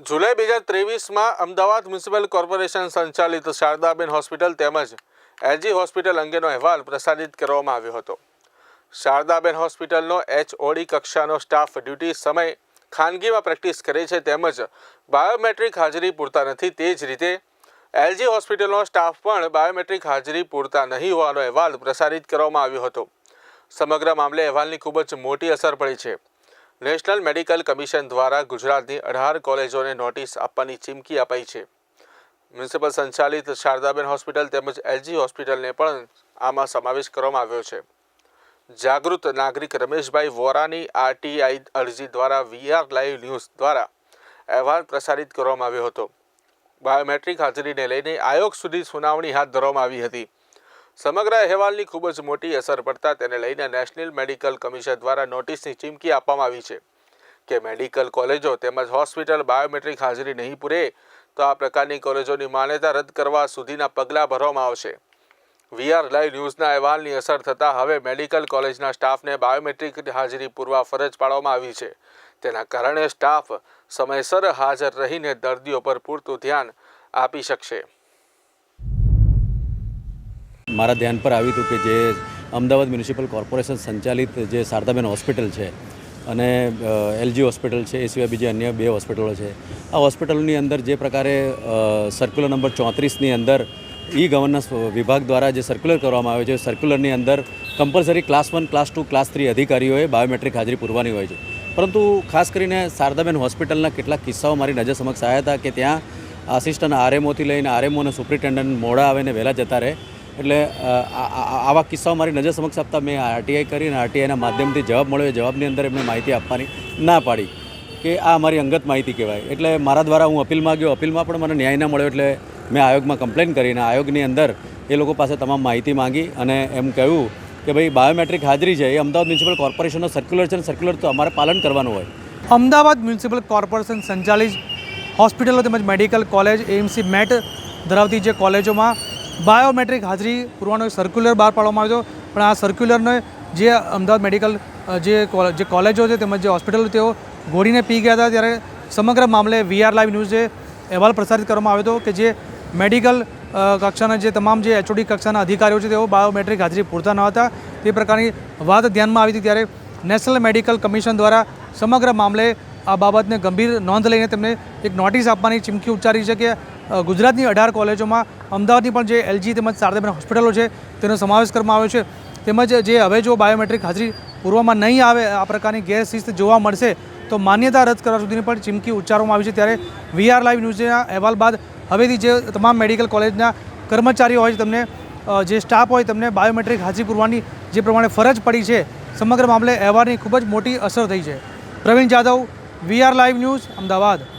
જુલાઈ બે હજાર ત્રેવીસમાં અમદાવાદ મ્યુનિસિપલ કોર્પોરેશન સંચાલિત શારદાબેન હોસ્પિટલ તેમજ એલજી હોસ્પિટલ અંગેનો અહેવાલ પ્રસારિત કરવામાં આવ્યો હતો. શારદાબેન હોસ્પિટલનો એચઓડી કક્ષાનો સ્ટાફ ડ્યુટી સમય ખાનગીમાં પ્રેક્ટિસ કરે છે તેમજ બાયોમેટ્રિક હાજરી પૂરતા નથી તે જ રીતે એલજી હોસ્પિટલનો સ્ટાફ પણ બાયોમેટ્રિક હાજરી પૂરતા નહીં હોવાનો અહેવાલ પ્રસારિત કરવામાં આવ્યો હતો. સમગ્ર મામલે અહેવાલની ખૂબ જ મોટી અસર પડી છે. નેશનલ મેડિકલ કમિશન દ્વારા ગુજરાતની અઢાર કોલેજોને નોટિસ આપવાની ચીમકી અપાઈ છે. મ્યુનિસિપલ સંચાલિત શારદાબેન હોસ્પિટલ તેમજ એલજી હોસ્પિટલને પણ આમાં સમાવેશ કરવામાં આવ્યો છે. જાગૃત નાગરિક રમેશભાઈ વોરાની આરટીઆઈ અરજી દ્વારા વીઆર લાઈવ ન્યૂઝ દ્વારા અહેવાલ પ્રસારિત કરવામાં આવ્યો હતો. બાયોમેટ્રિક હાજરીને લઈને આયોગ સુધી સુનાવણી હાથ ધરવામાં આવી હતી. સમગ્ર અહેવાલની ખૂબ જ મોટી અસર પડતા તેને લઈને નેશનલ મેડિકલ કમિશન દ્વારા નોટિસની ચીમકી આપવામાં આવી છે કે મેડિકલ કોલેજો તેમજ હોસ્પિટલ બાયોમેટ્રિક હાજરી નહીં પૂરે તો આ પ્રકારની કોલેજોની માન્યતા રદ કરવા સુધીના પગલાં ભરવામાં આવશે. વીઆર લાઈવ ન્યૂઝના અહેવાલની અસર થતાં હવે મેડિકલ કોલેજના સ્ટાફને બાયોમેટ્રિક હાજરી પૂરવા ફરજ પાડવામાં આવી છે. તેના કારણે સ્ટાફ સમયસર હાજર રહીને દર્દીઓ પર પૂરતું ધ્યાન આપી શકશે. મારા ધ્યાન પર આવ્યું હતું કે જે અમદાવાદ મ્યુનિસિપલ કોર્પોરેશન સંચાલિત જે શારદાબેન હોસ્પિટલ છે અને એલજી હોસ્પિટલ છે, એ સિવાય બીજી અન્ય બે હોસ્પિટલો છે. આ હોસ્પિટલની અંદર જે પ્રકારે સર્ક્યુલર નંબર ચોત્રીસની અંદર ઈ ગવર્નન્સ વિભાગ દ્વારા જે સર્ક્યુલર કરવામાં આવે છે સર્ક્યુલરની અંદર compulsory class one class two class three અધિકારીઓએ બાયોમેટ્રિક હાજરી પૂરવાની હોય છે. પરંતુ ખાસ કરીને શારદાબેન હોસ્પિટલના કેટલાક કિસ્સાઓ મારી નજર સમક્ષ આવ્યા હતા કે ત્યાં આસિસ્ટન્ટ આરએમઓથી લઈને આરએમઓ અને સુપ્રિન્ટેન્ડન્ટ મોડા આવે ને વહેલા જતા રહે. એટલે આવા કિસ્સાઓ મારી નજર સમક્ષ આપતા મેં આરટીઆઈ કરીને આરટીઆઈના માધ્યમથી જવાબ મળ્યો. જવાબની અંદર એમને માહિતી આપવાની ના પાડી કે આ અમારી અંગત માહિતી કહેવાય. એટલે મારા દ્વારા હું અપીલમાં ગયો અપીલમાં પણ મને ન્યાય ના મળ્યો એટલે મેં આયોગમાં કમ્પ્લેન કરીને આયોગની અંદર એ લોકો પાસે તમામ માહિતી માંગી અને એમ કહ્યું કે ભાઈ, બાયોમેટ્રિક હાજરી છે. એ અમદાવાદ મ્યુનિસિપલ કોર્પોરેશનનો સર્ક્યુલર છે અને સર્ક્યુલર તો અમારે પાલન કરવાનું હોય. અમદાવાદ મ્યુનિસિપલ કોર્પોરેશન સંચાલિત હોસ્પિટલો તેમજ મેડિકલ કોલેજ એએમસી મેટ ધરાવતી જે કોલેજોમાં બાયોમેટ્રિક હાજરી પૂરવાનો સર્ક્યુલર બહાર પાડવામાં આવ્યો પણ આ સર્ક્યુલરને જે અમદાવાદ મેડિકલ જે જે કોલેજો છે તેમજ જે હોસ્પિટલો તેઓ ઘોડીને પી ગયા હતા. ત્યારે સમગ્ર મામલે વીઆર લાઈવ ન્યૂઝે અહેવાલ પ્રસારિત કરવામાં આવ્યો હતો કે જે મેડિકલ કક્ષાના જે તમામ જે એચઓડી કક્ષાના અધિકારીઓ છે, તેઓ બાયોમેટ્રિક હાજરી પૂરતા ન હતા. તે પ્રકારની વાત ધ્યાનમાં આવી હતી ત્યારે નેશનલ મેડિકલ કમિશન દ્વારા સમગ્ર મામલે આ બાબતને ગંભીર નોંધ લઈને તેમને એક નોટિસ આપવાની ચીમકી ઉચ્ચારી છે કે ગુજરાતની અઢાર કોલેજોમાં અમદાવાદની પણ જે એલજી તેમજ શારદાબેન હોસ્પિટલો છે, તેનો સમાવેશ કરવામાં આવ્યો છે. તેમજ જે હવે જો બાયોમેટ્રિક હાજરી પૂરવામાં નહીં આવે, આ પ્રકારની ગેરશિસ્ત જોવા મળશે, તો માન્યતા રદ કરવા સુધીની પણ ચીમકી ઉચ્ચારવામાં આવી છે. ત્યારે વીઆર લાઈવ ન્યૂઝના અહેવાલ બાદ હવેથી જે તમામ મેડિકલ કોલેજના કર્મચારીઓ હોય તમને જે સ્ટાફ હોય તમને બાયોમેટ્રિક હાજરી પૂરવાની જે પ્રમાણે ફરજ પડી છે, સમગ્ર મામલે અહેવાલની ખૂબ જ મોટી અસર થઈ છે. Pravin Jadav VR live news, Ahmedabad.